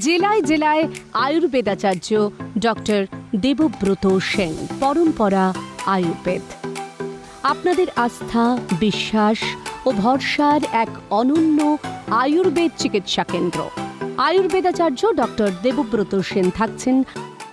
জেলায় জেলায় আয়ুর্বেদাচার্য ডক্টর দেবব্রত সেন, পরম্পরা আয়ুর্বেদ। আপনাদের আস্থা, বিশ্বাস ও ভরসার এক অনন্য আয়ুর্বেদ চিকিৎসা কেন্দ্র। আয়ুর্বেদাচার্য ডক্টর দেবব্রত সেন থাকছেন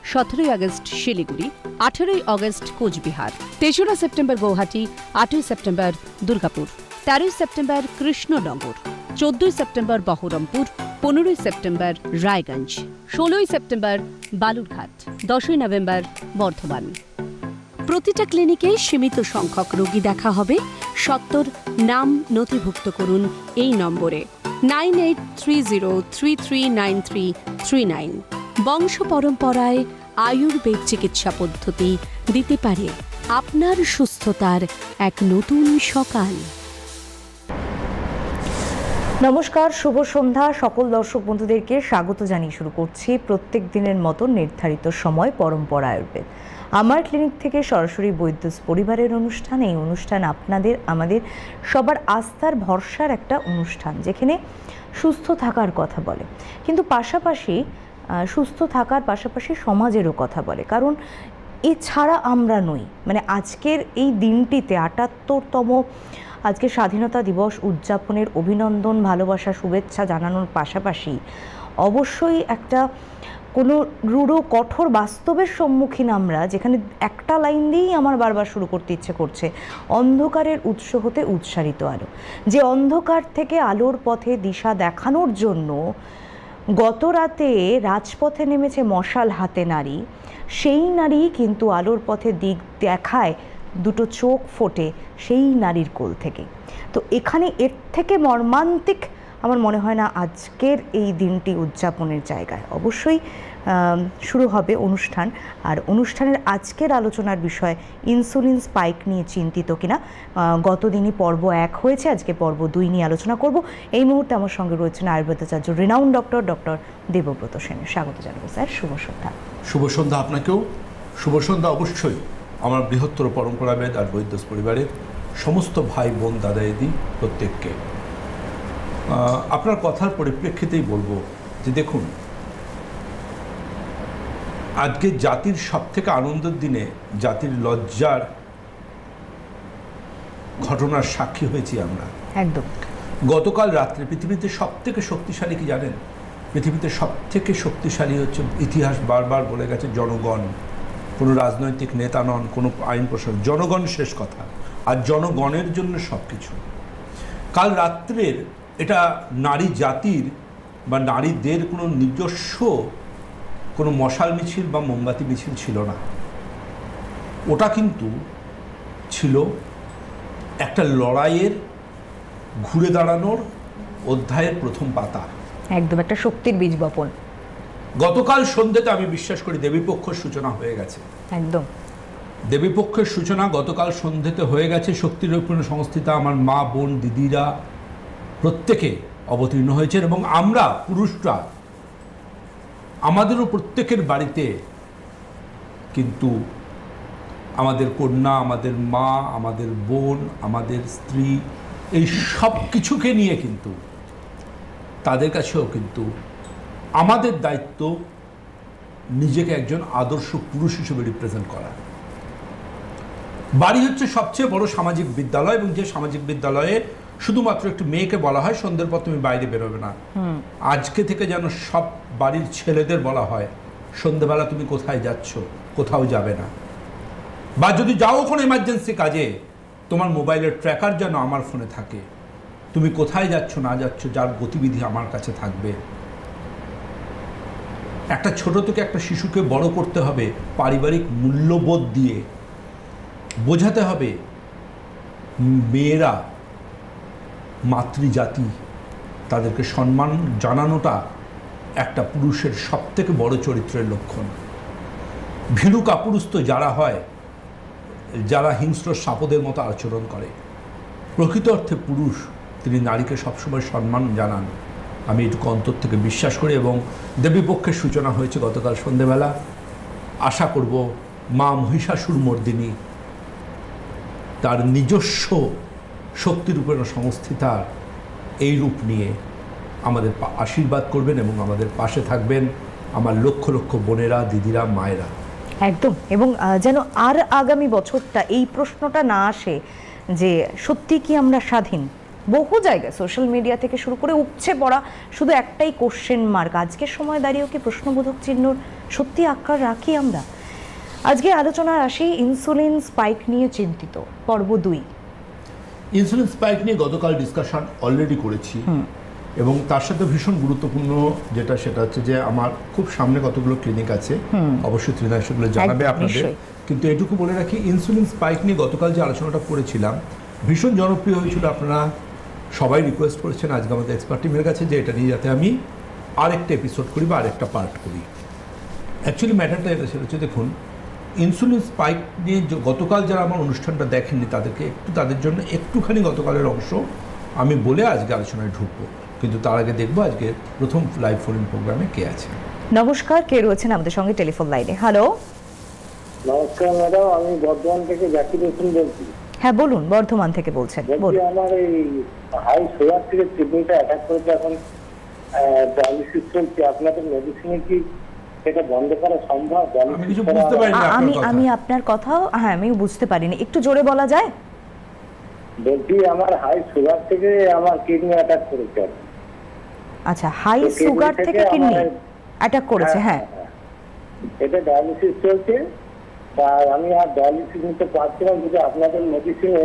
সতেরোই আগস্ট শিলিগুড়ি, আঠেরোই আগস্ট কোচবিহার, তেসরা সেপ্টেম্বর গৌহাটি, আটই সেপ্টেম্বর দুর্গাপুর, তেরোই সেপ্টেম্বর কৃষ্ণনগর, চোদ্দই সেপ্টেম্বর বহরমপুর পনেরোই সেপ্টেম্বর রায়গঞ্জ, ষোলোই সেপ্টেম্বর বালুরঘাট, দশই নভেম্বর বর্ধমান। প্রতিটা ক্লিনিকে সীমিত সংখ্যক রোগী দেখা হবে। সত্তর নাম নথিভুক্ত করুন এই নম্বরে। Nine eight three zero three three nine three three nine. বংশ পরম্পরায় আয়ুর্বেদ চিকিৎসা পদ্ধতি দিতে পারে আপনার সুস্থতার এক নতুন সকাল। নমস্কার, শুভ সন্ধ্যা। সকল দর্শক বন্ধুদেরকে স্বাগত জানিয়ে শুরু করছি প্রত্যেক দিনের মতো নির্ধারিত সময় পরম্পরা আয়ুর্বেদ। আমার ক্লিনিক থেকে সরাসরি বৈদ্য পরিবারের অনুষ্ঠান। এই অনুষ্ঠান আপনাদের, আমাদের সবার আস্থার, ভরসার একটা অনুষ্ঠান, যেখানে সুস্থ থাকার কথা বলে। কিন্তু পাশাপাশি সুস্থ থাকার পাশাপাশি সমাজেরও কথা বলে। কারণ এছাড়া আমরা নই। মানে আজকের এই দিনটিতে আটাত্তরতম আজকে স্বাধীনতা দিবস উদযাপনের অভিনন্দন, ভালোবাসা, শুভেচ্ছা জানানোর পাশাপাশি অবশ্যই একটা কোনো রূঢ়, কঠোর বাস্তবের সম্মুখীন আমরা, যেখানে একটা লাইন দিয়েই আমার বারবার শুরু করতে ইচ্ছে করছে, অন্ধকারের উৎস হতে উৎসারিত আলো। যে অন্ধকার থেকে আলোর পথে দিশা দেখানোর জন্য গত রাতে রাজপথে নেমেছে মশাল হাতে নারী, সেই নারী কিন্তু আলোর পথে দিক দেখায় দুটো চোখ ফোটে সেই নারীর কোল থেকে। তো এখানে এর থেকে মর্মান্তিক আমার মনে হয় না আজকের এই দিনটি উদযাপনের জায়গায়। অবশ্যই শুরু হবে অনুষ্ঠান। আর অনুষ্ঠানের আজকের আলোচনার বিষয় ইনসুলিন স্পাইক নিয়ে চিন্তিত কিনা। গতদিনই পর্ব এক হয়েছে, আজকে পর্ব দুই নিয়ে আলোচনা করব। এই মুহূর্তে আমার সঙ্গে রয়েছেন আয়ুর্বেদাচার্য রিনাউন ডক্টর ডক্টর দেবব্রত সেনের স্বাগত জানাব, স্যার। শুভ সন্ধ্যা। শুভ সন্ধ্যা আপনাকেও। শুভ সন্ধ্যা অবশ্যই। আমার বৃহত্তর পরম্পরাবেদ আর বৈদ্যস পরিবারের সমস্ত ভাই বোন দাদা দিদি প্রত্যেককে আপনার কথার পরিপ্রেক্ষিতেই বলব যে দেখুন আজকে জাতির সব থেকে আনন্দের দিনে জাতির লজ্জার ঘটনার সাক্ষী হয়েছি আমরা। একদম। গতকাল রাত্রে পৃথিবীতে সব থেকে শক্তিশালী কি জানেন? পৃথিবীতে সব থেকে শক্তিশালী হচ্ছে ইতিহাস বারবার বলে গেছে জনগণ। কোনো রাজনৈতিক নেতা নন, কোনো আইন প্রশাসন জনগণ শেষ কথা। আর জনগণের জন্য সব কিছু কাল রাত্রের এটা নারী জাতির বা নারীদের কোনো নিজস্ব কোনো মশাল মিছিল বা মোমবাতি মিছিল ছিল না। ওটা কিন্তু ছিল একটা লড়াইয়ের ঘুরে দাঁড়ানোর অধ্যায়ের প্রথম পাতা। একদম একটা শক্তির বীজ বপন। গতকাল সন্ধ্যেতে আমি বিশ্বাস করি দেবীপক্ষের সূচনা হয়ে গেছে। একদম। দেবীপক্ষের সূচনা গতকাল সন্ধ্যেতে হয়ে গেছে। শক্তিরূপণ সংস্থিতা আমার মা বোন দিদিরা প্রত্যেকে অবতীর্ণ হয়েছেন এবং আমরা পুরুষরা আমাদেরও প্রত্যেকের বাড়িতে কিন্তু আমাদের কন্যা আমাদের মা আমাদের বোন আমাদের স্ত্রী এই সব কিছুকে নিয়ে কিন্তু তাদের কাছেও কিন্তু আমাদের দায়িত্ব নিজেকে একজন আদর্শ পুরুষ হিসেবে রিপ্রেজেন্ট করা। বাড়ি হচ্ছে সবচেয়ে বড় সামাজিক বিদ্যালয় এবং যে সামাজিক বিদ্যালয়ে শুধুমাত্র একটি মেয়েকে বলা হয় সন্ধ্যের পর তুমি বাইরে বেরোবে না। আজকে থেকে যেন সব বাড়ির ছেলেদের বলা হয় সন্ধ্যেবেলা তুমি কোথায় যাচ্ছ কোথাও যাবে না। বা যদি যাও কোনো এমার্জেন্সি কাজে তোমার মোবাইলের ট্র্যাকার যেন আমার ফোনে থাকে। তুমি কোথায় যাচ্ছ না যাচ্ছ যার গতিবিধি আমার কাছে থাকবে। একটা ছোট থেকে একটা শিশুকে বড় করতে হবে পারিবারিক মূল্যবোধ দিয়ে। বোঝাতে হবে মেয়েরা, মাতৃজাতি, তাদেরকে সম্মান জানানোটা একটা পুরুষের সব থেকে বড় চরিত্রের লক্ষণ। ভীরু কাপুরুস্ত যারা হয়, যারা হিংস্র সাপদের মতো আচরণ করে। প্রকৃত অর্থে পুরুষ, তিনি নারীকে সবসময় সম্মান জানান। আমি এটুকু অন্তর থেকে বিশ্বাস করি এবং দেবীপক্ষের সূচনা হয়েছে গতকাল সন্ধেবেলা। আশা করব মা মহিষাসুর মর্দিনী তার নিজস্ব শক্তিরূপেণ সংস্থিতার এই রূপ নিয়ে আমাদের আশীর্বাদ করবেন এবং আমাদের পাশে থাকবেন আমার লক্ষ লক্ষ বোনেরা, দিদিরা, মায়েরা। একদম। এবং যেন আর আগামী বছরটা এই প্রশ্নটা না আসে যে সত্যি কি আমরা স্বাধীন? বহু জায়গায় সোশ্যাল মিডিয়া থেকে শুরু করে উপচে পড়া শুধু একটাই কোশ্চেন মার্ক আজকের সময় দাঁড়িয়েও কি প্রশ্নবোধক চিহ্নর সত্যি আকার রাখি আমরা? আজকে আলোচনায় আসি ইনসুলিন স্পাইক নিয়ে চিন্তিত পর্ব দুই। ইনসুলিন স্পাইক নিয়ে গতকাল ডিসকাশন অলরেডি করেছি এবং তার সাথে ভীষণ গুরুত্বপূর্ণ যেটা সেটা হচ্ছে যে আমার খুব সামনে কতগুলো ক্লিনিক আছে অবশ্যই ত্রিনা সেগুলো জানাবে আপনাদের। কিন্তু এটুকু বলে রাখি ইনসুলিন স্পাইক নিয়ে গতকাল যে আলোচনাটা করেছিলাম ভীষণ জনপ্রিয় হয়েছিল আপনারা সবাই রিকোয়েস্ট করেছেন আজকে আমাদের এক্সপার্ট টিমের কাছে যে এটা নিয়ে যাতে আমি আরেকটা এপিসোড করি বা আরেকটা পার্ট করি। অ্যাকচুয়ালি ম্যাটারটা এটা সেটা হচ্ছে দেখুন ইনসুলিন স্পাইক নিয়ে গতকাল যারা আমার অনুষ্ঠানটা দেখেননি তাদেরকে একটু তাদের জন্য একটুখানি গতকালের অংশ আমি বলে আজকে আলোচনায় ঢুকবো। কিন্তু তার আগে দেখব আজকে প্রথম লাইভ ফোন প্রোগ্রামে কে আছে। নমস্কার কে রয়েছেন আমাদের সঙ্গে টেলিফোন লাইনে হ্যালো নমস্কার ম্যাডাম আমি বর্ধমান থেকে জাকির হোসেন বলছি। হ্যাঁ বলুন বর্ধমান থেকে বলছেন বলুন। আমার এই হাই সুগার থেকে কিডনিটা অ্যাটাক করেছে এখন ডায়ালিসিস চলছে আপনাদের মেডিসিনে কি সেটা বন্ধ করা সম্ভব? আমি আপনার আমি কথা। আপনার কথাও হ্যাঁ আমি বুঝতে পারিনি। একটু জোরে বলা যায়? বলছি আমার হাই সুগার থেকে আমার কিডনি অ্যাটাক করেছে। আচ্ছা হাই সুগার থেকে থেকে কিডনি অ্যাটাক করেছে হ্যাঁ এটা ডায়ালিসিস চলছে। তা আমি আর ডায়ালিসিস নিতে পারছি না, যদি আপনাদের মেডিসিনে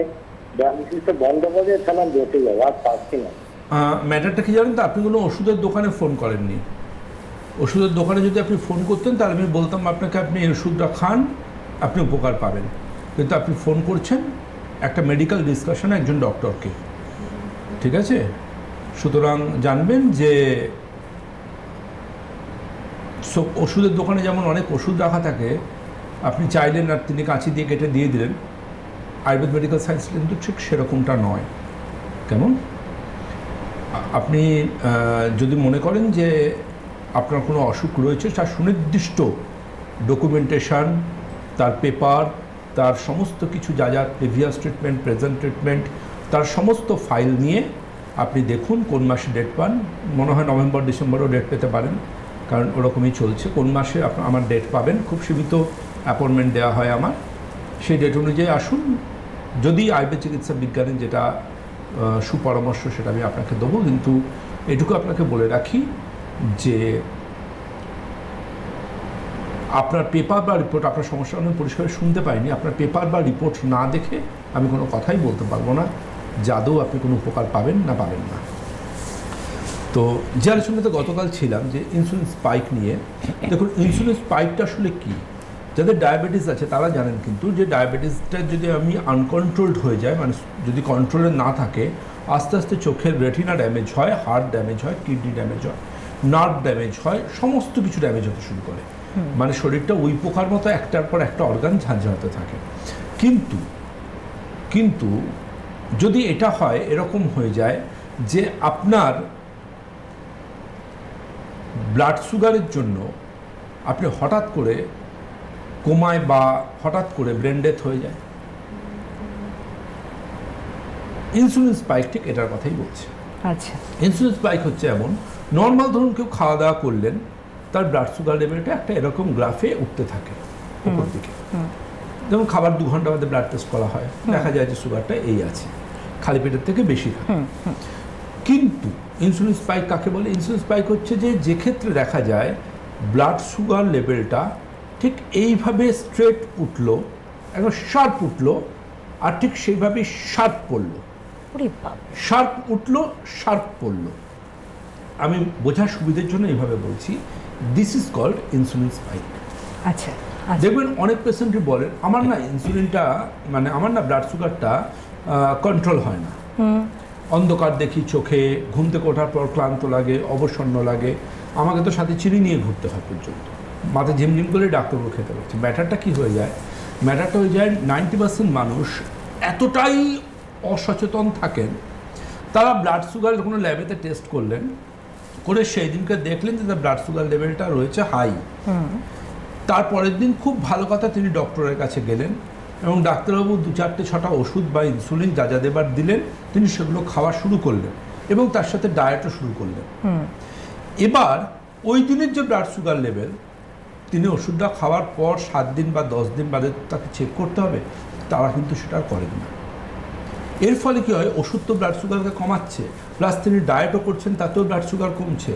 ডায়ালিসিসটা বন্ধ করে তাহলে আমি বেঁচে যাব, আর পারছি না। ম্যাটারটা কি জানেন তো, আপনি কোনো ওষুধের দোকানে ফোন করেননি। ওষুধের দোকানে যদি আপনি ফোন করতেন, তাহলে আমি বলতাম আপনাকে আপনি এই ওষুধটা খান, আপনি উপকার পাবেন। কিন্তু আপনি ফোন করছেন, একটা মেডিকেল ডিসকাশনে একজন ডক্টরকে ঠিক আছে? সুতরাং জানবেন যে ওষুধের দোকানে যেমন অনেক ওষুধ রাখা থাকে আপনি চাইলেন আর তিনি কাঁচি দিয়ে কেটে দিয়ে দিলেন। আয়ুর্বেদ মেডিকেল সায়েন্স কিন্তু ঠিক সেরকমটা নয়। কেমন? আপনি যদি মনে করেন যে আপনার কোনো অসুখ রয়েছে, তার সুনির্দিষ্ট ডকুমেন্টেশন, তার পেপার, তার সমস্ত কিছু যা যা প্রিভিয়াস ট্রিটমেন্ট, প্রেজেন্ট ট্রিটমেন্ট, তার সমস্ত ফাইল নিয়ে আপনি দেখুন কোন মাসে ডেট পান। মনে হয় নভেম্বর, ডিসেম্বরেও ডেট পেতে পারেন, কারণ ওরকমই চলছে। কোন মাসে আমার ডেট পাবেন, খুব সীমিত অ্যাপয়েন্টমেন্ট দেওয়া হয় আমার, সেই ডেট অনুযায়ী আসুন। যদি আয়ুর্বেদ চিকিৎসা বিজ্ঞানের যেটা সুপরামর্শ, সেটা আমি আপনাকে দেবো। কিন্তু এটুকু আপনাকে বলে রাখি যে, আপনার পেপার বা রিপোর্ট আপনার সমস্যা আমি পরিষ্কার শুনতে পাইনি। আপনার পেপার বা রিপোর্ট না দেখে আমি কোনো কথাই বলতে পারব না। যাদৌ আপনি কোনো উপকার পাবেন না পাবেন না। তো যে আলোচনাতে গতকাল ছিলাম যে ইনসুলিন স্পাইক নিয়ে, দেখুন ইনসুলিন স্পাইকটা আসলে কী? যাদের ডায়াবেটিস আছে তারা জানেন কিন্তু যে ডায়াবেটিসটা যদি আমি আনকন্ট্রোলড হয়ে যায় মানে যদি কন্ট্রোলে না থাকে আস্তে আস্তে চোখের রেটিনা ড্যামেজ হয় হার্ট ড্যামেজ হয় কিডনি ড্যামেজ হয় নার্ভ ড্যামেজ হয় সমস্ত কিছু ড্যামেজ হতে শুরু করে। মানে শরীরটা ওই পোকার মতো একটার পর একটা অর্গান ঝাঁঝাতে থাকে। কিন্তু কিন্তু যদি এটা হয় এরকম হয়ে যায় যে আপনার ব্লাড সুগারের জন্য আপনি হঠাৎ করে কোমায় বা হঠাৎ করে ব্রেন ডেথ হয়ে যায়। ইনসুলিন স্পাইক ঠিক এটার কথাই বলছে। আচ্ছা। ইনসুলিন স্পাইক হচ্ছে এমন নর্মাল ধরুন কেউ খাওয়া দাওয়া করলেন তার ব্লাড সুগার লেভেলটা একটা এরকম গ্রাফে উঠতে থাকে উপর দিকে। যেমন খাবার দু ঘণ্টা বাদে ব্লাড টেস্ট করা হয় দেখা যায় যে সুগারটা এই আছে খালি পেটের থেকে বেশি থাকে। কিন্তু ইনসুলিন স্পাইক কাকে বলে? ইনসুলিন স্পাইক হচ্ছে যে যে ক্ষেত্রে দেখা যায় ব্লাড সুগার লেভেলটা ঠিক এইভাবে স্ট্রেট উঠল একদম শার্প উঠল আর ঠিক সেইভাবে শার্প পড়ল। শার্প উঠল শার্প পড়ল। আমি বোঝার সুবিধের জন্য এইভাবে বলছি this is called insulin spike আচ্ছা আচ্ছা। দেখবেন অনেক পেশেন্টই বলেন আমার না ইনসুলিনটা মানে আমার না ব্লাড সুগারটা কন্ট্রোল হয় না। অন্ধকার দেখি চোখে ঘুম থেকে ওঠার পর ক্লান্ত লাগে অবসন্ন লাগে। আমাকে তো সাথে চিনি নিয়ে ঘুরতে হয় পর্যন্ত। মাথা ঝিমঝিম করে ডাক্তারবাবু খেতে পারছে ম্যাটারটা কি হয়ে যায়? ম্যাটারটা হয়ে যায় নাইনটি পার্সেন্ট মানুষ এতটাই অসচেতন থাকেন তারা ব্লাড সুগার কোনো ল্যাবেতে টেস্ট করলেন করে সেই দিনকে দেখলেন যে তার ব্লাড সুগার লেভেলটা রয়েছে হাই তারপরের দিন খুব ভালো কথা তিনি ডক্টরের কাছে গেলেন এবং ডাক্তারবাবু দু চারটে ছটা ওষুধ বা ইনসুলিন যা যা দেবার দিলেন তিনি সেগুলো খাওয়া শুরু করলেন এবং তার সাথে ডায়েটও শুরু করলেন। এবার ওই দিনের যে ব্লাড সুগার লেভেল তিনি ওষুধটা খাওয়ার পর সাত দিন বা দশ দিন বাদে তাকে চেক করতে হবে তারা কিন্তু সেটা করেন। না এর ফলে কি হয়? ওষুধ তো ব্লাড সুগারকে কমাচ্ছে প্লাস তিনি ডায়েটও করছেন তাতেও ব্লাড সুগার কমছে।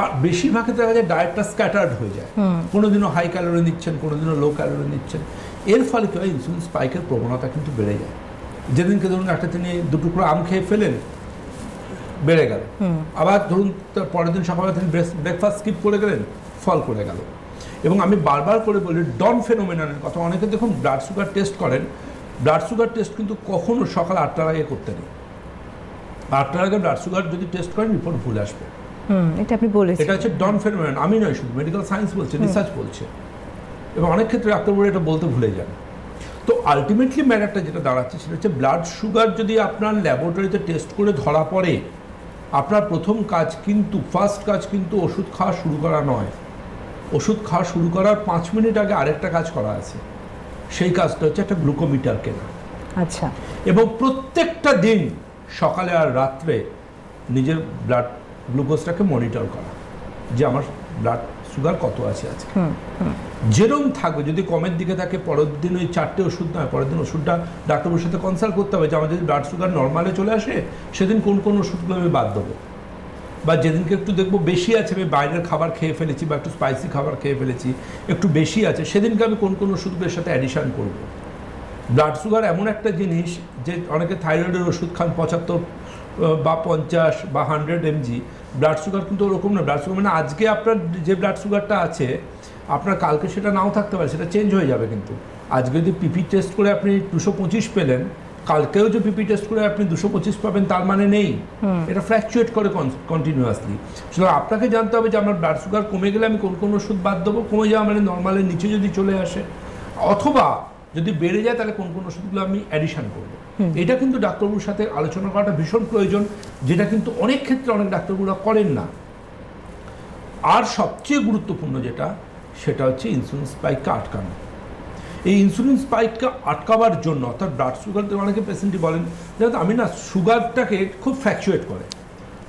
আর বেশিরভাগ ক্ষেত্রে দেখা যায় ডায়েটটা স্ক্যাটার্ড হয়ে যায়। কোনোদিনও হাই ক্যালোরি নিচ্ছেন কোনোদিনও লো ক্যালোরি নিচ্ছেন। এর ফলে কি হয়? ইনসুলিন স্পাইকের প্রবণতা কিন্তু বেড়ে যায়। যেদিনকে ধরুন একটা তিনি দুটুকরো আম খেয়ে ফেলেন বেড়ে গেল। আবার ধরুন তার পরের দিন সকালে তিনি ব্রেকফাস্ট স্কিপ করে গেলেন ফল করে গেল। এবং আমি বারবার করে বলি ডন ফেনোমেনানের কথা। অনেকে দেখুন ব্লাড সুগার টেস্ট করেন ব্লাড সুগার টেস্ট কিন্তু কখনো সকাল আটটার আগে করতে নেই। আটটার আগে ব্লাড সুগার যদি টেস্ট করেন রিপোর্ট ভুল আসবে। এটা আপনি বলেছেন। এটা হচ্ছে ডন ফেনোমেনন আমি নয় শুধু মেডিকেল সায়েন্স বলছে রিসার্চ বলছে। এবং অনেক ক্ষেত্রে ডাক্তারবাবু এটা বলতে ভুলে যান। তো আলটিমেটলি ম্যাটারটা যেটা দাঁড়াচ্ছে সেটা হচ্ছে ব্লাড সুগার যদি আপনার ল্যাবরেটরিতে টেস্ট করে ধরা পড়ে আপনার প্রথম কাজ কিন্তু ফার্স্ট কাজ কিন্তু ওষুধ খাওয়া শুরু করা নয়। ওষুধ খাওয়া শুরু করার পাঁচ মিনিট আগে আরেকটা কাজ করা আছে। সেই কাজটা হচ্ছে একটা গ্লুকোমিটার কেনা। আচ্ছা। এবং প্রত্যেকটা দিন সকালে আর রাত্রে নিজের ব্লাড গ্লুকোজটাকে মনিটর করা। যে আমার ব্লাড সুগার কত আছে আজকে। যেরম থাকবে যদি কমের দিকে থাকে পরের দিন ওই চারটে ওষুধ নয় পরের দিন ওষুধটা ডাক্তারবাবুর সাথে কনসাল্ট করতে হবে যে আমার যদি ব্লাড সুগার নর্মালে চলে আসে সেদিন কোন কোন ওষুধগুলো আমি বাদ দেবো। বা যেদিনকে একটু দেখব বেশি আছে, আমি বাইরের খাবার খেয়ে ফেলেছি বা একটু স্পাইসি খাবার খেয়ে ফেলেছি, একটু বেশি আছে, সেদিনকে আমি কোন কোন ওষুধগুলোর সাথে অ্যাডিশান করব। ব্লাড সুগার এমন একটা জিনিস যে অনেকে থাইরয়েডের ওষুধ খান পঁচাত্তর বা পঞ্চাশ, বা হান্ড্রেড এমজি ব্লাড সুগার কিন্তু ওরকম না ব্লাড সুগার মানে আজকে আপনার যে ব্লাড সুগারটা আছে, আপনার কালকে সেটা নাও থাকতে পারে, সেটা চেঞ্জ হয়ে যাবে কিন্তু। আজকে যদি পিপি টেস্ট করে আপনি দুশো পঁচিশ পেলেন কালকেও যে পিপি টেস্ট করে আপনি দুশো পঁচিশ পাবেন তার মানে নেই। এটা ফ্র্যাকচুয়েট করে কন্টিনিউয়াসলি সুতরাং আপনাকে জানতে হবে যে আমার ব্লাড সুগার কমে গেলে আমি কোন কোন ওষুধ বাদ দেবো কমে যাওয়া মানে নর্মালের নিচে যদি চলে আসে। অথবা যদি বেড়ে যায় তাহলে কোন কোন ওষুধগুলো আমি অ্যাডিশন করব। এটা কিন্তু ডাক্তারবাবুর সাথে আলোচনা করাটা ভীষণ প্রয়োজন যেটা কিন্তু অনেক ক্ষেত্রে অনেক ডাক্তারবাবুরা করেন না। আর সবচেয়ে গুরুত্বপূর্ণ যেটা সেটা হচ্ছে ইনসুলিন স্পাইককে আটকানো। এই ইনসুলিন স্পাইককে আটকাবার জন্য অর্থাৎ ব্লাড সুগার অনেকে পেশেন্টই বলেন যেহেতু আমি না সুগারটাকে খুব ফ্র্যাকচুয়েট করে।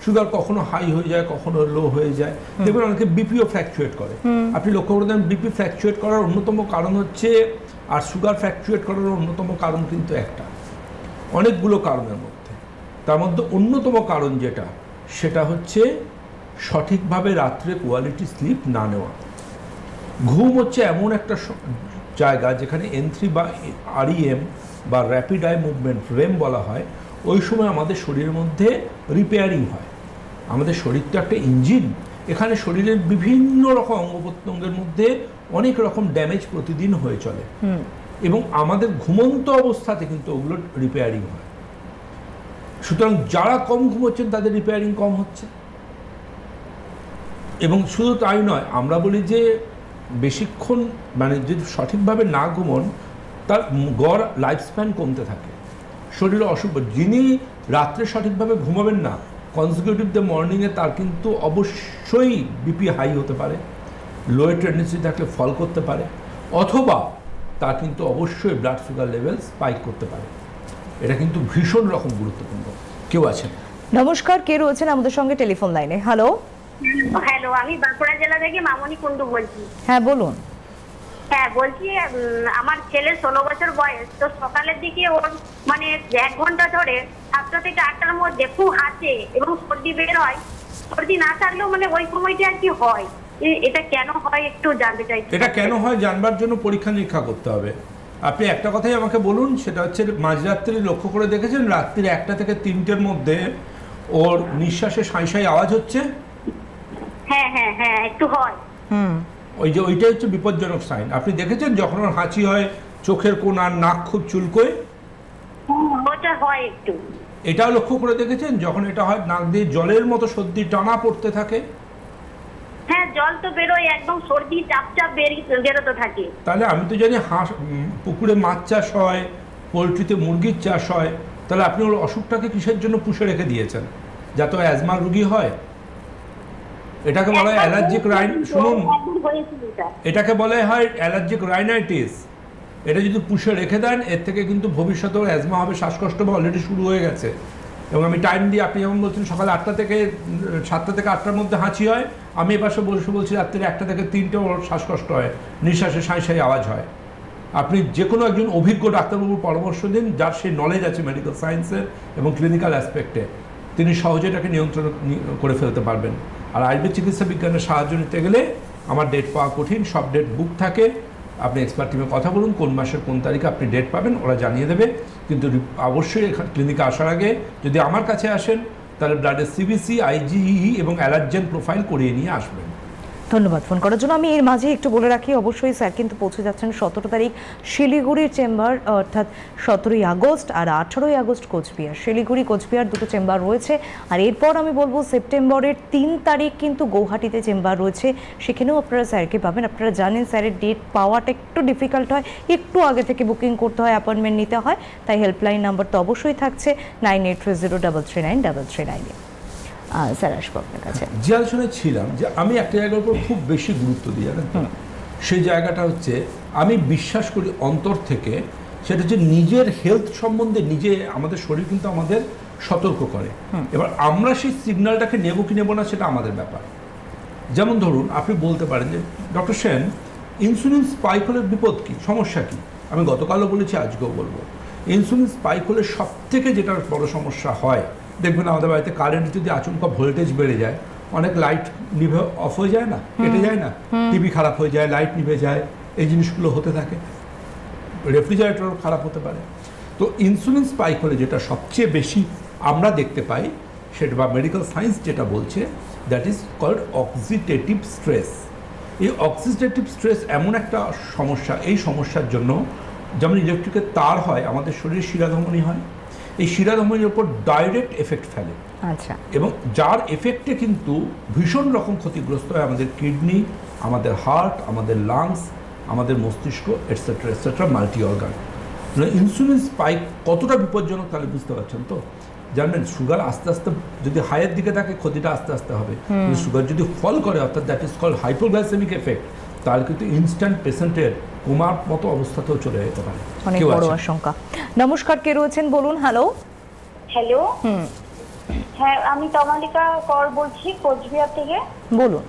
সুগার কখনো হাই হয়ে যায় কখনো লো হয়ে যায়। দেখবেন অনেকে বিপিও ফ্র্যাকচুয়েট করে। আপনি লক্ষ্য করে দেন বিপি ফ্র্যাকচুয়েট করার অন্যতম কারণ হচ্ছে আর সুগার ফ্র্যাকচুয়েট করার অন্যতম কারণ কিন্তু একটা। অনেকগুলো কারণের মধ্যে। তার মধ্যে অন্যতম কারণ যেটা সেটা হচ্ছে সঠিকভাবে রাত্রে কোয়ালিটি স্লিপ না নেওয়া। ঘুম হচ্ছে এমন একটা জায়গা যেখানে এন থ্রি বা আরইএম বা র্যাপিড আই মুভমেন্ট রেম বলা হয় ওই সময় আমাদের শরীরের মধ্যে রিপেয়ারিং হয়। আমাদের শরীর তো একটা ইঞ্জিন এখানে শরীরের বিভিন্ন রকম অঙ্গ প্রত্যঙ্গের মধ্যে অনেক রকম ড্যামেজ প্রতিদিন হয়ে চলে। এবং আমাদের ঘুমন্ত অবস্থাতে কিন্তু ওগুলো রিপেয়ারিং হয়। সুতরাং যারা কম ঘুমোচ্ছেন তাদের রিপেয়ারিং কম হচ্ছে। এবং শুধু তাই নয় আমরা বলি যে বেশিক্ষণ মানে যদি সঠিকভাবে না ঘুমন, তার গড় লাইফ স্প্যান কমতে থাকে। শরীরে অসুখ, যিনি রাত্রে সঠিকভাবে ঘুমাবেন না কনজিকিউটিভ দ্য মর্নিংয়ে তার কিন্তু অবশ্যই বিপি হাই হতে পারে লোয়ের টেন্ডেন্সি থাকলে ফল করতে পারে, অথবা তার কিন্তু অবশ্যই ব্লাড সুগার লেভেল স্পাইক করতে পারে। এটা কিন্তু ভীষণ রকম গুরুত্বপূর্ণ। কেউ আছেন? নমস্কার, কে রয়েছেন আমাদের সঙ্গে টেলিফোন লাইনে? হ্যালো হ্যালো আমি বাঁকুড়া জেলা থেকে মামনি কুন্ডু বলছি। হ্যাঁ বলুন। হ্যাঁ বলছি আমার ছেলে ষোলো বছর বয়স তো সকালের দিকে ওর মানে এক ঘণ্টা ধরে সাতটা থেকে আটটার মধ্যে খুব হাসে এবং সর্দি বের হয়। সর্দি না থাকলেও মানে ওই সময়টা আর কি হয়। এটা কেন হয় একটু জানতে চাইছি। এটা কেন হয় জানবার জন্য পরীক্ষা নিরীক্ষা করতে হবে। আপনি একটা কথাই আমাকে বলুন সেটা হচ্ছে মাঝরাত্রি লক্ষ্য করে দেখেছেন রাত্রির একটা থেকে তিনটের মধ্যে ওর নিঃশ্বাসে সাঁই সাঁই আওয়াজ হচ্ছে? হ্যাঁ হ্যাঁ হ্যাঁ একটু হয়। হুম। ওই যে ওইটাই হচ্ছে বিপজ্জনক সাইন আপনি দেখেছেন যখন ওর হাঁচি হয় চোখের কোণ আর নাক খুব চুলকোয়? ওটা হয় একটু। এটাও লক্ষ্য করে দেখেছেন? যখন এটা হয় নাক দিয়ে জলের মতো সর্দি টানা পড়তে থাকে? হ্যাঁ জল তো বেরোয় একদম সর্দি চাপ চাপ বেরোতে থাকে। তাহলে আমি তো জানি হাঁস পুকুরে মাছ চাষ হয় পোলট্রিতে মুরগির চাষ হয় তাহলে আপনি ওর অসুখটাকে কিসের জন্য পুষে রেখে দিয়েছেন? যাতে ও অ্যাজমার রুগী হয়? এটাকে বলা হয় অ্যালার্জিক রাইন শুনুন। এটাকে বলা হয় অ্যালার্জিক রাইনাইটিস। এটা যদি পুষে রেখে দেন এর থেকে কিন্তু ভবিষ্যতে অ্যাজমা হবে শ্বাসকষ্ট বা অলরেডি শুরু হয়ে গেছে। এবং আমি টাইম দিয়ে আপনি যেমন বলছেন সকাল আটটা থেকে সাতটা থেকে আটটার মধ্যে হাঁচি হয়। আমি এপাশে বসে বলছি রাত্রি একটা থেকে তিনটে ওর শ্বাসকষ্ট হয় নিঃশ্বাসে সাঁই সাঁই আওয়াজ হয়। আপনি যে কোনো একজন অভিজ্ঞ ডাক্তারবাবুর পরামর্শ দিন যার সেই নলেজ আছে মেডিকেল সায়েন্সের এবং ক্লিনিক্যাল অ্যাসপেক্টে তিনি সহজে এটাকে নিয়ন্ত্রণ করে ফেলতে পারবেন। আর আয়ুর্বেদ চিকিৎসা বিজ্ঞানের সাহায্য নিতে গেলে আমার ডেট পাওয়া কঠিন, সব ডেট বুক থাকে। আপনি এক্সপার্ট টিমে কথা বলুন, কোন মাসের কোন তারিখে আপনি ডেট পাবেন, ওরা জানিয়ে দেবে। কিন্তু অবশ্যই ক্লিনিকে আসার আগে যদি আমার কাছে আসেন, তাহলে ব্লাডের সিবিসি আইজিই এবং অ্যালার্জেন প্রোফাইল করিয়ে নিয়ে আসবেন। ধন্যবাদ ফোন করার জন্য। আমি এর মাঝে একটু বলে রাখি, অবশ্যই স্যার কিন্তু পৌঁছে যাচ্ছেন সতেরো তারিখ শিলিগুড়ির চেম্বার, অর্থাৎ সতেরোই আগস্ট আর আঠারোই আগস্ট কোচবিহার। শিলিগুড়ি, কোচবিহার দুটো চেম্বার রয়েছে। আর এরপর আমি বলব সেপ্টেম্বরের তিন তারিখ কিন্তু গৌহাটিতে চেম্বার রয়েছে। সেখানেও আপনারা স্যারকে পাবেন। আপনারা জানেন স্যারের ডেট পাওয়াটা একটু ডিফিকাল্ট হয়। একটু আগে থেকে বুকিং করতে হয় অ্যাপয়েন্টমেন্ট নিতে হয়। তাই হেল্পলাইন নাম্বার তো অবশ্যই থাকছে। Nine eight three zero double three nine double three নাইনে স্যার আসব আপনার কাছে। যে আলোচনায় ছিলাম যে আমি একটা জায়গার উপর খুব বেশি গুরুত্ব দিই জানেন সেই জায়গাটা হচ্ছে আমি বিশ্বাস করি অন্তর থেকে সেটা হচ্ছে নিজের হেলথ সম্বন্ধে নিজে আমাদের শরীর কিন্তু আমাদের সতর্ক করে। এবার আমরা সেই সিগন্যালটাকে নেব কি নেব না সেটা আমাদের ব্যাপার। যেমন ধরুন আপনি বলতে পারেন যে ডক্টর সেন ইনসুলিন স্পাইক হলে বিপদ কী? সমস্যা কী? আমি গতকালও বলেছি আজকেও বলব। ইনসুলিন স্পাইক হলে সব থেকে যেটা বড় সমস্যা হয় দেখবেন আমাদের বাড়িতে কারেন্ট যদি আচমকা ভোল্টেজ বেড়ে যায় অনেক লাইট নিভে অফ হয়ে যায় না কেটে যায় না টিভি খারাপ হয়ে যায় লাইট নিভে যায় এই জিনিসগুলো হতে থাকে। রেফ্রিজারেটর খারাপ হতে পারে। তো ইনসুলিন স্পাইক হলে যেটা সবচেয়ে বেশি আমরা দেখতে পাই সেটা বা মেডিকেল সায়েন্স যেটা বলছে that is called oxidative stress এই অক্সিটেটিভ স্ট্রেস এমন একটা সমস্যা এই সমস্যার জন্য যেমন ইলেকট্রিকের তার হয় আমাদের শরীরে শিরাধমনি হয় এই শিরাধমনির ওপর ডাইরেক্ট এফেক্ট ফেলে। আচ্ছা। এবং যার এফেক্টে কিন্তু ভীষণ রকম ক্ষতিগ্রস্ত হয় আমাদের কিডনি আমাদের হার্ট আমাদের লাংস আমাদের মস্তিষ্ক etcetera etcetera multi organ insulin spike কতটা বিপজ্জনক তাহলে বুঝতে পারছেন তো? জানবেন সুগার আস্তে আস্তে যদি হাইয়ের দিকে থাকে ক্ষতিটা আস্তে আস্তে হবে। সুগার যদি ফল করে অর্থাৎ that is call hypoglycemic effect তাহলে কিন্তু ইনস্ট্যান্ট পেশেন্টের কোমার মতো অবস্থাতেও চলে যেতে পারে। অনেক বড় আশঙ্কা। নমস্কার কে রয়েছেন বলুন? হ্যালো হ্যালো হুম। হ্যাঁ আমি তমালিকা কর বলছি কোচবিহার থেকে। বলুন।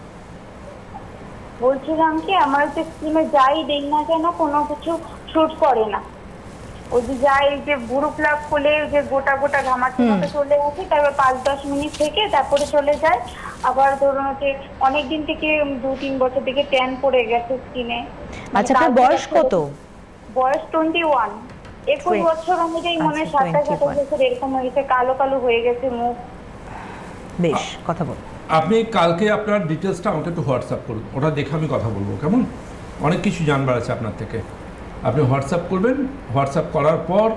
বলছিলাম কি আমার তো স্কিমে যাই দেখ না কেন কোনো কিছু শুট করে না। ওই যে যাই যে বুড়ো প্লাগ খুলে যে গোটা গোটা ঘামাচি মতো চলে আসে তারপর পাঁচ দশ মিনিট থেকে তারপরে চলে যায় আবার ধরুন হচ্ছে অনেক দিন থেকে দু তিন বছর থেকে ট্যান পড়ে গেছে স্কিনে আচ্ছা আপনার বয়স কত? বয়স টোয়েন্টি ওয়ান একুশ বছর অনুযায়ী মনে হয় আচ্ছা, সাতটা সাতাশ বছর এরকম হয়ে গেছে কালো কালো হয়ে গেছে মুখ। বেশ কথা বলুন আপনি কালকে আপনার ডিটেলসটা আমাকে একটু হোয়াটসঅ্যাপ করুন ওটা দেখে আমি কথা বলব কেমন? অনেক কিছু জানবার আছে আপনার থেকে। আপনি হোয়াটসঅ্যাপ করবেন হোয়াটসঅ্যাপ করার পর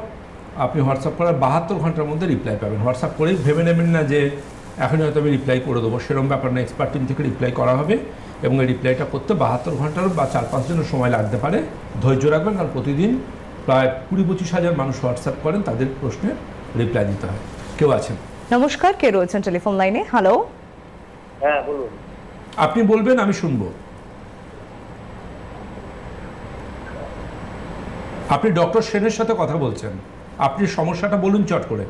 আপনি হোয়াটসঅ্যাপ করার বাহাত্তর ঘণ্টার মধ্যে রিপ্লাই পাবেন। হোয়াটসঅ্যাপ করেই ভেবে নেবেন না যে এখনই হয়তো আমি রিপ্লাই করে দেবো। সেরকম ব্যাপার না এক্সপার্ট টিম থেকে রিপ্লাই করা হবে এবং এই রিপ্লাইটা করতে বাহাত্তর ঘণ্টার বা চার পাঁচ দিনের সময় লাগতে পারে। ধৈর্য রাখবেন কারণ প্রতিদিন প্রায় কুড়ি পঁচিশ হাজার মানুষ হোয়াটসঅ্যাপ করেন তাদের প্রশ্নের রিপ্লাই দিতে হয়। কেউ আছেন? নমস্কার কে রয়েছেন টেলিফোন লাইনে? হ্যালো হ্যাঁ বলুন। আপনি বলবেন আমি শুনব। আপনি ডক্টর সেনের সাথে কথা বলছেন। আপনি সমস্যাটা বলুন চট করে।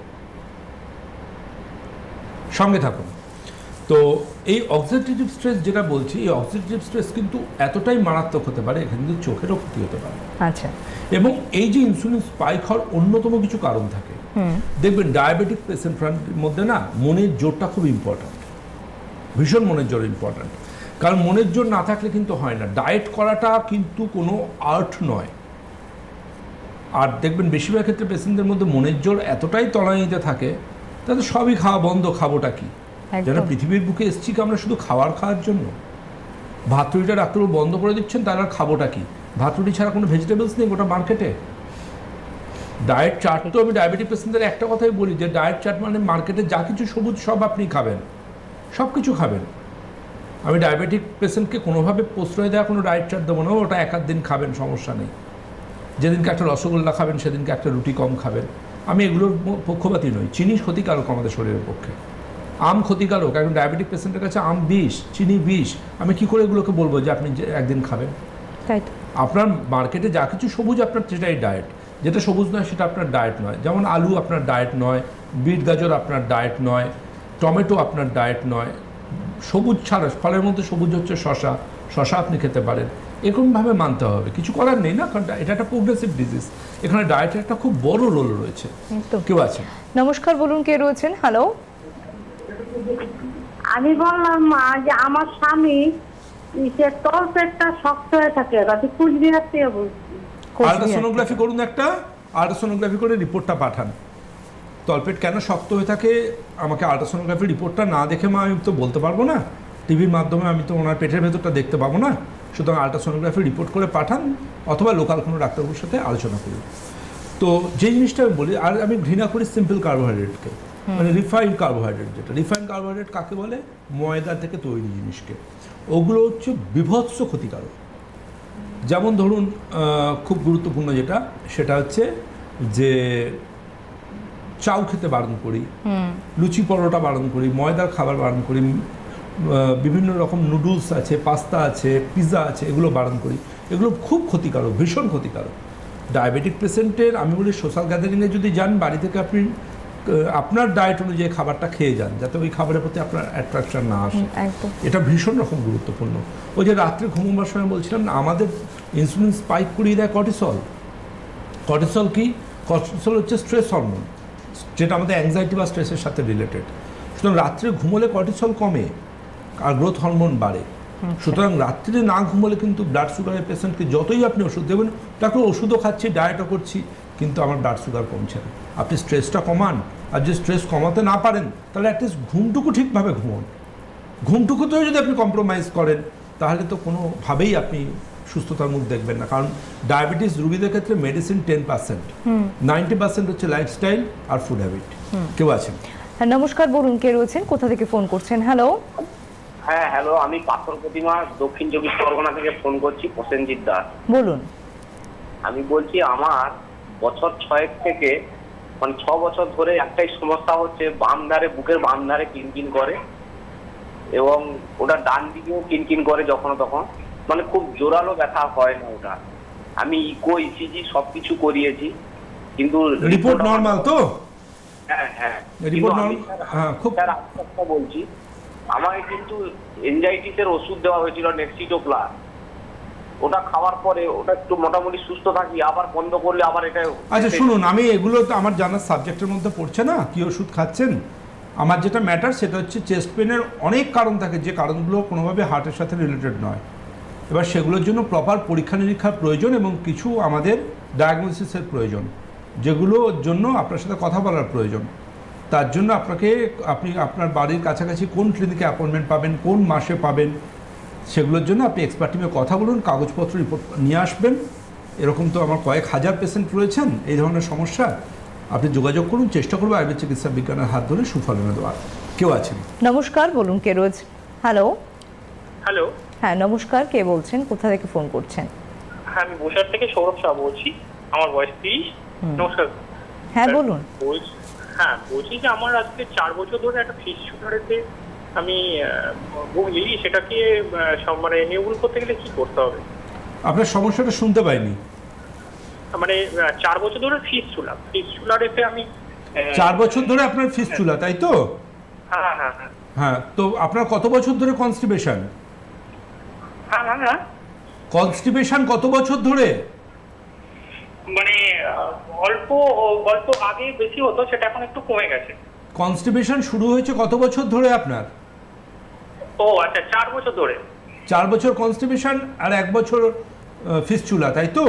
সঙ্গে থাকুন। তো এই অক্সিডেটিভ স্ট্রেস যেটা বলছি এই অক্সিডেটিভ স্ট্রেস কিন্তু এতটাই মারাত্মক হতে পারে এখানে কিন্তু চোখেরও ক্ষতি হতে পারে। আচ্ছা। এবং এই যে ইনসুলিন স্পাইক হওয়ার অন্যতম কিছু কারণ থাকে দেখবেন ডায়াবেটিক পেশেন্ট মধ্যে না মনের জোরটা খুব ইম্পর্ট্যান্ট ভীষণ মনের জোর ইম্পর্ট্যান্ট কারণ মনের জোর না থাকলে কিন্তু হয় না। ডায়েট করাটা কিন্তু কোনো আর্ট নয়। আর দেখবেন বেশিরভাগ ক্ষেত্রে পেশেন্টদের মধ্যে মনের জোর এতটাই তলানিতে থাকে তাদের সবই খাওয়া বন্ধ খাবোটা কি? যারা পৃথিবীর বুকে এসছি কি আমরা শুধু খাওয়ার খাওয়ার জন্য? ভাতুরিটা ডাক্তারবাবু বন্ধ করে দিচ্ছেন তার আর খাবোটা কি? ভাতুরি ছাড়া কোনো ভেজিটেবলস নেই গোটা মার্কেটে ডায়েট চার্ট তো আমি ডায়াবেটিক পেশেন্টদের একটা কথাই বলি যে ডায়েট চার্ট মানে মার্কেটে যা কিছু সবুজ সব আপনি খাবেন সব কিছু খাবেন। আমি ডায়াবেটিক পেশেন্টকে কোনোভাবে প্রশ্রয় দেওয়া কোনো ডায়েট চার্ট দেবো না ওটা এক আধ দিন খাবেন সমস্যা নেই। যেদিনকে একটা রসগোল্লা খাবেন সেদিনকে একটা রুটি কম খাবেন। আমি এগুলোর ম- পক্ষপাতী নই। চিনি ক্ষতিকারক আমাদের শরীরের পক্ষে। আম ক্ষতিকারক। একজন ডায়াবেটিক পেশেন্টের কাছে আম বিষ চিনি বিষ। আমি কি করে এগুলোকে বলব যে আপনি যে একদিন খাবেন? আপনার মার্কেটে যা কিছু সবুজ আপনার সেটাই ডায়েট যেটা সবুজ নয় সেটা আপনার ডায়েট নয়। যেমন আলু আপনার ডায়েট নয় বিট গাজর আপনার ডায়েট নয় টমেটো আপনার ডায়েট নয়। সবুজ ছাড়া ফলের মধ্যে সবুজ হচ্ছে শশা। শশা আপনি খেতে পারেন। এরকমভাবে মানতে হবে। কিছু করার নেই না কারণ এটা একটা প্রোগ্রেসিভ ডিজিজ এখানে ডায়েটের একটা খুব বড় রোল রয়েছে। কেউ আছে নমস্কার বলুন কে রয়েছেন? হ্যালো আমি বললাম মা যে আমার স্বামী সে শক্ত হয়ে থাকে রাতে কুচবিহার থেকে বলছি আল্ট্রাসোনোগ্রাফি করুন একটা আল্ট্রাসোনোগ্রাফি করে রিপোর্টটা পাঠান। তলপেট কেন শক্ত হয়ে থাকে আমাকে আল্ট্রাসোনোগ্রাফি রিপোর্টটা না দেখে মা আমি তো বলতে পারব না। টিভির মাধ্যমে আমি তো ওনার পেটের ভেতরটা দেখতে পাবো না। সুতরাং আল্ট্রাসোনোগ্রাফি রিপোর্ট করে পাঠান অথবা লোকাল কোনো ডাক্তারবাবুর সাথে আলোচনা করুন। তো যে জিনিসটা আমি বলি আর আমি ঘৃণা করি সিম্পল কার্বোহাইড্রেটকে মানে রিফাইন্ড কার্বোহাইড্রেট যেটা। রিফাইন্ড কার্বোহাইড্রেট কাকে বলে? ময়দা থেকে তৈরি জিনিসকে। ওগুলো হচ্ছে বিভৎস ক্ষতিকারক। যেমন ধরুন খুব গুরুত্বপূর্ণ যেটা সেটা হচ্ছে যে চাউ খেতে বারণ করি লুচি পরোটা বারণ করি ময়দার খাবার বারণ করি বিভিন্ন রকম নুডলস আছে পাস্তা আছে পিৎজা আছে এগুলো বারণ করি। এগুলো খুব ক্ষতিকারক ভীষণ ক্ষতিকারক। ডায়াবেটিক পেশেন্টের আমি বলি সোশ্যাল গ্যাদারিংয়ে যদি যান বাড়ি থেকে আপনি আপনার ডায়েট অনুযায়ী খাবারটা খেয়ে যান যাতে ওই খাবারের প্রতি আপনার অ্যাট্রাকশন না আসে। একদম। এটা ভীষণ রকম গুরুত্বপূর্ণ। ওই যে রাত্রে ঘুমোবার সময় বলছিলাম না আমাদের ইনসুলিন স্পাইক করিয়ে দেয় কর্টিসল কর্টিসল কি? কর্টিসল হচ্ছে স্ট্রেস হরমোন যেটা আমাদের অ্যাংজাইটি বা স্ট্রেসের সাথে রিলেটেড সুতরাং রাত্রে ঘুমোলে কর্টিসল কমে। আর গ্রোথ হরমোন বাড়ে। সুতরাং রাত্রিতে না ঘুমোলে কিন্তু ব্লাড সুগারের পেশেন্টকে যতই আপনি ওষুধ দেবেন ডাক্তার ওষুধও খাচ্ছি ডায়েটও করছি কিন্তু আমার ব্লাড সুগার কমছে না। আপনি স্ট্রেসটা কমান আর যে স্ট্রেস কমাতে না পারেন তাহলে অ্যাটলিস্ট ঘুমটুকু ঠিকভাবে ঘুমোন। ঘুমটুকুতেও যদি আপনি কম্প্রোমাইজ করেন তাহলে তো কোনোভাবেই আপনি সুস্থতার মুখ দেখবেন না। কারণ ডায়াবেটিস রুগীদের ক্ষেত্রে medicine ten percent ninety percent হচ্ছে লাইফস্টাইল আর ফুড হ্যাবিট কেউ আছেন? হ্যাঁ নমস্কার বলুন কে রয়েছেন কোথা থেকে ফোন করছেন? হ্যালো হ্যাঁ হ্যালো আমি পাথর প্রতিমা দক্ষিণ চব্বিশ পরগনা থেকে ফোন করছি প্রসেনজিৎ দাস। বলুন। আমি বলছি আমার বছর ছয়েক থেকে মানে ছ বছর ধরে একটাই সমস্যা হচ্ছে বাম ধারে বুকের বাম ধারে কিনকিন করে এবং ওটা ডান দিকেও কিনকিন করে যখন তখন। মানে খুব জোরালো ব্যথা হয় না ওটা। আমি ইকো ইসিজি সবকিছু করিয়েছি কিন্তু রিপোর্ট নর্মাল তো? হ্যাঁ হ্যাঁ। রিপোর্ট নর্মাল হ্যাঁ খুব স্যার বলছি আমাকে কিন্তু এনজাইটিসের ওষুধ দেওয়া হয়েছিল নেক্সিটোপ্লাস ওটা খাওয়ার পরে ওটা একটু মোটামুটি সুস্থ থাকি, আবার বন্ধ করলে আবার এটা আচ্ছা শুনুন, আমি এগুলো তো আমার জানার সাবজেক্টের মধ্যে পড়ছে না, কি ওষুধ খাচ্ছেন? আমার যেটা ম্যাটার সেটা হচ্ছে চেস্ট পেনের অনেক কারণ থাকে, যে কারণগুলো কোনোভাবে হার্টের সাথে রিলেটেড নয়। এবার সেগুলোর জন্য প্রপার পরীক্ষা নিরীক্ষার প্রয়োজন এবং কিছু আমাদের ডায়াগনোসিসের প্রয়োজন, যেগুলোর জন্য আপনার সাথে কথা বলার প্রয়োজন। তার জন্য আপনাকে আপনি আপনার বাড়ির কাছাকাছি কোন ক্লিনিকে অ্যাপয়েন্টমেন্ট পাবেন কোন মাসে পাবেন সেগুলোর জন্য আপনি এক্সপার্ট টিমে কথা বলুন কাগজপত্র রিপোর্ট নিয়ে আসবেন। এরকম তো আমার কয়েক হাজার পেশেন্ট রয়েছেন এই ধরনের সমস্যা। আপনি যোগাযোগ করুন চেষ্টা করব আয়ুর্বেদ চিকিৎসা বিজ্ঞানের হাত ধরে সুফল এনে দেওয়ার। কেউ আছেন? নমস্কার বলুন কে রয়েছে হ্যালো হ্যালো হ্যাঁ নমস্কার কে বলছেন? কোথা থেকে ফোন করছেন? হ্যাঁ আমি বসার থেকে সৌরভ শাহ বলছি আমার বয়স তিরিশ নমস্কার। হ্যাঁ বলুন। বলছি হ্যাঁ বলছি যে আমার আজকে চার বছর ধরে একটা ফিস সুগারেতে আমি ভুগলি সেটাকে মানে নির্মূল করতে গেলে কি করতে হবে? আপনার সমস্যাটা শুনতে পাইনি। মানে চার বছর ধরে ফিস চুলা ফিস চুলারেতে আমি চার বছর ধরে আপনার ফিস চুলা তাই তো? হ্যাঁ হ্যাঁ হ্যাঁ হ্যাঁ। তো আপনার কত বছর ধরে কনস্টিপেশন হ্যাঁ হ্যাঁ হ্যাঁ। কনস্টিপেশন কত বছর ধরে? মানে অল্প অল্প আগে বেশি হতো সেটা এখন একটু কমে গেছে। কনস্টিপেশন শুরু হয়েছে কত বছর ধরে আপনার? ও আচ্ছা চার বছর ধরে। চার বছর কনস্টিপেশন আর এক বছর ফিস চুলা তাই তো?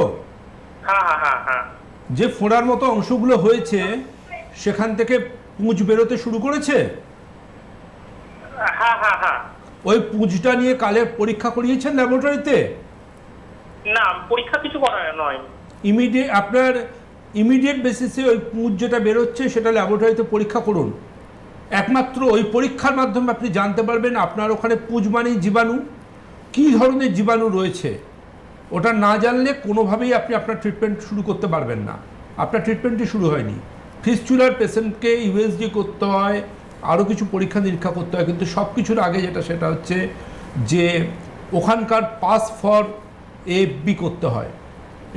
হ্যাঁ হ্যাঁ হ্যাঁ হ্যাঁ। যে ফোড়ার মতো অংশগুলো হয়েছে সেখান থেকে পুঁজ বেরোতে শুরু করেছে? হ্যাঁ হ্যাঁ হ্যাঁ। ওই পুঁজটা নিয়ে কালে পরীক্ষা করিয়েছেন ল্যাবরেটরিতে না পরীক্ষা কিছু করা নয়। ইমিডিয়েট আপনার ইমিডিয়েট বেসিসে ওই পুঁজ যেটা বেরোচ্ছে, সেটা ল্যাবরেটরিতে পরীক্ষা করুন। একমাত্র ওই পরীক্ষার মাধ্যমে আপনি জানতে পারবেন আপনার ওখানে পুঁজ মানেই জীবাণু, কী ধরনের জীবাণু রয়েছে। ওটা না জানলে কোনোভাবেই আপনি আপনার ট্রিটমেন্ট শুরু করতে পারবেন না। আপনার ট্রিটমেন্টই শুরু হয়নি। ফিস্চুলার পেশেন্টকে ইউএসডি করতে হয় আরও কিছু পরীক্ষা নিরীক্ষা করতে হয়, কিন্তু সব কিছুর আগে যেটা, সেটা হচ্ছে যে ওখানকার পাস ফর এ বি করতে হয়।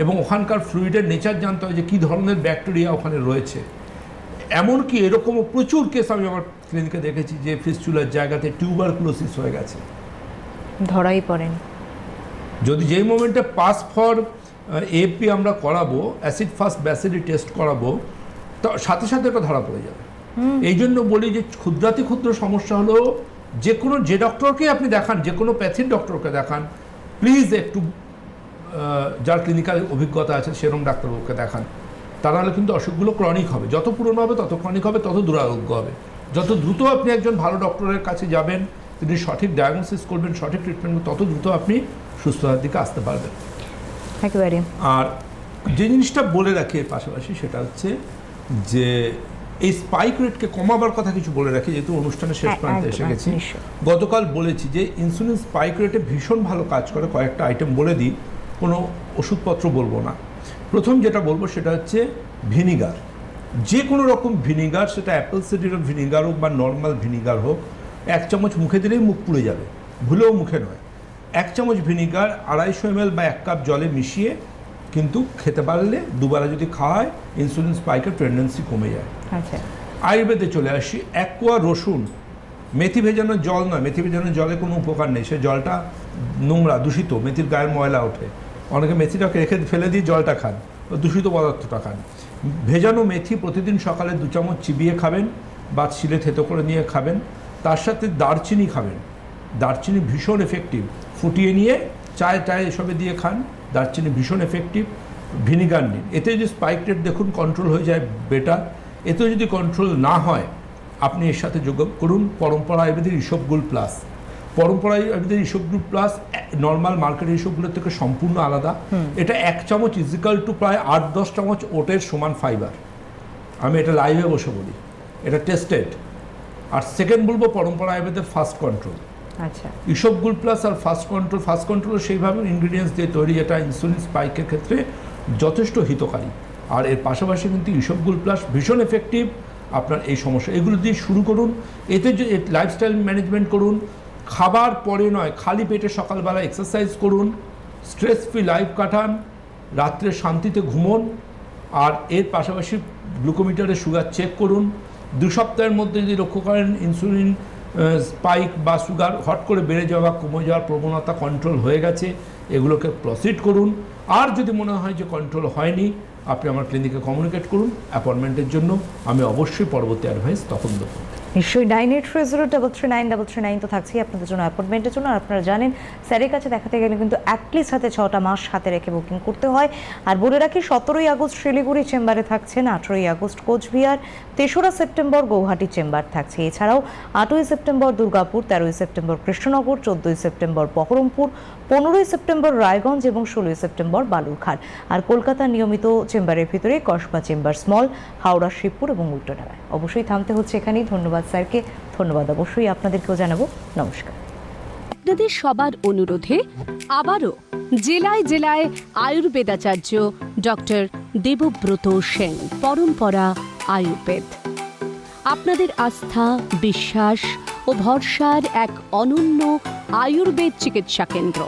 এবং ওখানকার ফ্লুইডের নেচার জানতে হয় যে কী ধরনের ব্যাকটেরিয়া ওখানে রয়েছে। এমনকি এরকমও প্রচুর কেস আমি আমার ক্লিনিকে দেখেছি যে ফিস্টুলার জায়গাতে টিউবার ক্লোসিস হয়ে গেছে। ধরাই পড়েন। যদি যেই মোমেন্টে পাস ফর এপি আমরা করাবো অ্যাসিড ফাস্ট ব্যাসিডি টেস্ট করাবো তো সাথে সাথে এটা ধরা পড়ে যাবে। এই জন্য বলি যে ক্ষুদ্রাতি ক্ষুদ্র সমস্যা হলো যে কোনো যে ডক্টরকে আপনি দেখান যে কোনো প্যাথির ডক্টরকে দেখান প্লিজ একটু যার ক্লিনিক্যাল অভিজ্ঞতা আছে সেরকম ডাক্তারবাবুকে দেখান। তা নাহলে কিন্তু অসুখগুলো ক্রনিক হবে। যত পুরনো হবে তত ক্রনিক হবে তত দুরারোগ্য হবে। যত দ্রুত আপনি একজন ভালো ডক্টরের কাছে যাবেন তিনি সঠিক ডায়াগনোসিস করবেন সঠিক ট্রিটমেন্ট তত দ্রুত আপনি সুস্থতার দিকে আসতে পারবেন। একেবারে। আর যে জিনিসটা বলে রাখি এর পাশাপাশি সেটা হচ্ছে যে এই স্পাইক রেটকে কমাবার কথা কিছু বলে রাখি যেহেতু অনুষ্ঠানের শেষ হ্যাঁ, প্রান্তে এসে গেছি। গতকাল বলেছি যে ইনসুলিন স্পাইক রেটে ভীষণ ভালো কাজ করে। কয়েকটা আইটেম বলে দিই। কোনো ওষুধপত্র বলব না। প্রথম যেটা বলব সেটা হচ্ছে ভিনিগার। যে কোনো রকম ভিনিগার সেটা অ্যাপেল সিডির ভিনিগার হোক বা নর্মাল ভিনিগার হোক এক চামচ মুখে দিলেই মুখ পুড়ে যাবে। ভুলেও মুখে নয়। এক চামচ ভিনিগার আড়াইশো এম বা এক কাপ জলে মিশিয়ে কিন্তু খেতে পারলে দুবেলা যদি খাওয়া হয় ইনসুলিন স্পাইকের টেন্ডেন্সি কমে যায়। আচ্ছা। আয়ুর্বেদে চলে আসি এক কোয়া রসুন। মেথি ভেজানো জল নয় মেথি ভেজানো জলে কোনো উপকার নেই। সে জলটা নোংরা দূষিত মেথির গায়ের ময়লা ওঠে। অনেকে মেথিটাকে রেখে ফেলে দিয়ে জলটা খান, দূষিত পদার্থটা খান। ভেজানো মেথি প্রতিদিন সকালে দু চামচ চিবিয়ে খাবেন বা শিলে থেতো করে নিয়ে খাবেন, তার সাথে দারচিনি খাবেন। দারচিনি ভীষণ এফেক্টিভ ফুটিয়ে নিয়ে চায় টায় এসবে দিয়ে খান, দারচিনি ভীষণ এফেক্টিভ ভিনিগার নিন। এতে যদি স্পাইক রেট দেখুন কন্ট্রোল হয়ে যায় বেটার এতেও যদি কন্ট্রোল না হয়, আপনি এর সাথে যোগ করুন, পরম্পরা আয়ুর্বেদের ইসবগুল প্লাস পরম্পরা আয়ুর্বেদের ইসবগুল প্লাস নর্মাল মার্কেট ইসবগুলোর থেকে সম্পূর্ণ আলাদা। এটা এক চামচ ইজিক্যাল টু প্রায় আট দশ চামচ ওটের সমান ফাইবার আমি এটা লাইভে বসে বলি। এটা টেস্টেড আর সেকেন্ড বলব পরম্পরা আয়ুর্বেদের ফার্স্ট কন্ট্রোল আচ্ছা। ইসবগুল প্লাস আর ফার্স্ট কন্ট্রোল ফার্স্ট কন্ট্রোল সেইভাবে ইনগ্রিডিয়েন্টস দিয়ে তৈরি যেটা ইনসুলিন স্পাইকের ক্ষেত্রে যথেষ্ট হিতকারী। আর এর পাশাপাশি কিন্তু ইসবগুল প্লাস ভীষণ এফেক্টিভ আপনার এই সমস্যা এগুলো দিয়ে শুরু করুন। এতে যে লাইফস্টাইল ম্যানেজমেন্ট করুন। খাবার পরে নয়, খালি পেটে সকালবেলা এক্সারসাইজ করুন স্ট্রেস ফ্রি লাইফ কাটান, রাত্রে শান্তিতে ঘুমোন, আর এর পাশাপাশি গ্লুকোমিটারে সুগার চেক করুন। দু সপ্তাহের মধ্যে যদি লক্ষ্য করেন ইনসুলিন স্পাইক বা সুগার হট করে বেড়ে যাওয়া কমে যাওয়ার প্রবণতা কন্ট্রোল হয়ে গেছে, এগুলোকে প্রসিড করুন। আর যদি মনে হয় যে কন্ট্রোল হয়নি, আপনি আমার ক্লিনিকে কমিউনিকেট করুন। অ্যাপয়েন্টমেন্টের জন্য আমি অবশ্যই পরবর্তী অ্যাডভাইস তখন দেবো। নিশ্চয়ই nine eight three zero double three nine double three nine তো থাকছেই আপনাদের জন্য অ্যাপয়েন্টমেন্টের জন্য। আর আপনারা জানেন, স্যারের কাছে দেখাতে গেলে কিন্তু অ্যাটলিস্ট হাতে ছটা মাস হাতে রেখে বুকিং করতে হয়। আর বলে রাখি, সতেরোই আগস্ট শিলিগুড়ি চেম্বারে থাকছেন, আঠেরোই আগস্ট কোচবিহার, তেসরা সেপ্টেম্বর গৌহাটি চেম্বার থাকছে। এছাড়াও আটই সেপ্টেম্বর দুর্গাপুর, তেরোই সেপ্টেম্বর কৃষ্ণনগর, চোদ্দোই সেপ্টেম্বর বহরমপুর পনেরোই সেপ্টেম্বর রায়গঞ্জ এবং ষোলোই সেপ্টেম্বর বালুরঘাট। আর কলকাতার নিয়মিত চেম্বারের ভিতরে কসবা চেম্বার স্মল হাওড়া, শিবপুর এবং উল্টোডাঙায় অবশ্যই থামতে হচ্ছে এখানেই। ধন্যবাদ স্যারকে। ধন্যবাদ অবশ্যই আপনাদেরকেও জানাব। নমস্কার। আপনাদের সবার অনুরোধে আবারও জেলায় জেলায় আয়ুর্বেদাচার্য ডক্টর দেবব্রত সেন, পরম্পরা আয়ুর্বেদ। আপনাদের আস্থা, বিশ্বাস ও ভরসার এক অনন্য আয়ুর্বেদ চিকিৎসা কেন্দ্র।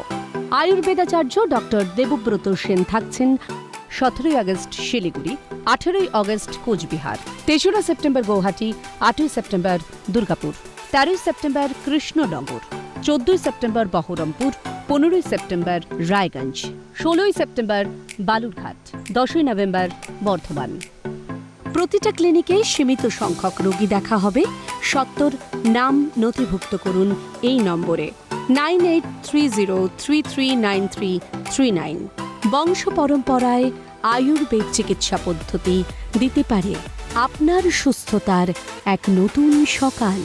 আয়ুর্বেদাচার্য ডক্টর দেবব্রত সেন থাকছেন সতেরোই আগস্ট শিলিগুড়ি, আঠেরোই আগস্ট কোচবিহার, তেসরা সেপ্টেম্বর গৌহাটি, আটই সেপ্টেম্বর দুর্গাপুর, তেরোই সেপ্টেম্বর কৃষ্ণনগর, চোদ্দই সেপ্টেম্বর বহরমপুর, পনেরোই সেপ্টেম্বর রায়গঞ্জ, ষোলোই সেপ্টেম্বর বালুরঘাট, দশই নভেম্বর বর্ধমান। প্রতিটা ক্লিনিকে সীমিত সংখ্যক রোগী দেখা হবে। সত্তর নাম নথিভুক্ত করুন এই নম্বরে। Nine eight three zero three three nine three three nine. বংশ পরম্পরায় আয়ুর্বেদ চিকিৎসা পদ্ধতি দিতে পারে আপনার সুস্থতার এক নতুন সকাল।